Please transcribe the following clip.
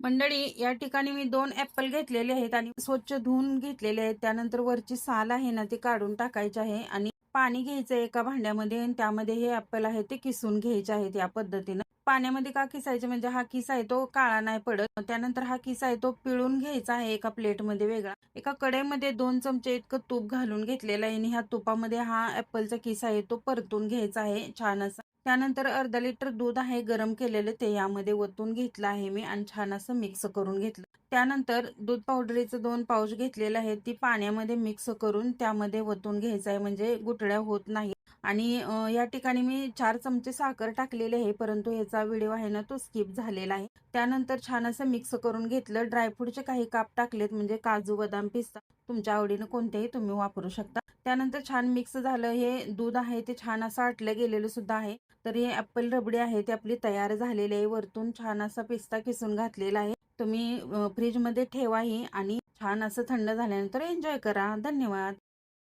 मंडळी या ठिकाणी मी दोन ऍपल घेतलेले आहेत आणि स्वच्छ धुवून घेतलेले आहेत. त्यानंतर वरची साल आहे ना ती काढून टाकायची आहे आणि पाणी घ्यायचं एका भांड्यामध्ये आणि त्यामध्ये हे ऍपल आहे ते किसून घ्यायचे आहेत या पद्धतीनं. पाण्यामध्ये का किसायचे? म्हणजे हा किस आहे तो काळा नाही पडत. त्यानंतर हा किस आहे तो पिळून घ्यायचा आहे एका प्लेटमध्ये वेगळा. एका कडेमध्ये दोन चमचे इतकं तूप घालून घेतलेलं आहे आणि ह्या तुपामध्ये हा ऍपलचा किस आहे तो परतून घ्यायचा आहे छान असा. त्यानंतर अर्धा लिटर दूध आहे गरम केलेलं ते यामध्ये ओतून घेतलं आहे मी आणि छान असं मिक्स करून घेतलं. त्यानंतर दूध पावडरीचं दोन पाऊच घेतलेलं आहे ती पाण्यामध्ये मिक्स करून त्यामध्ये ओतून घ्यायचं आहे म्हणजे गुठळ्या होत नाही. आणि या ठिकाणी मी चार चमचे साखर टाकलेले आहे परंतु ह्याचा व्हिडिओ आहे ना तो स्किप झालेला आहे. त्यानंतर छान असं मिक्स करून घेतलं ड्रायफ्रूटचे काही काप टाकलेत म्हणजे काजू बदाम पिस्ता तुमच्या आवडीनं कोणतेही तुम्ही वापरू शकता. त्यानंतर छान मिक्स झालं. हे दूध आहे ते छान असं आटलं गेलेलं सुद्धा आहे. तर हे ॲपल रबडी आहे ते आपली तयार झालेली आहे. वरतून छान असा पिस्ता किसून घातलेला आहे. तुम्ही फ्रीजमध्ये ठेवाही आणि छान असं थंड झाल्यानंतर एन्जॉय करा. धन्यवाद.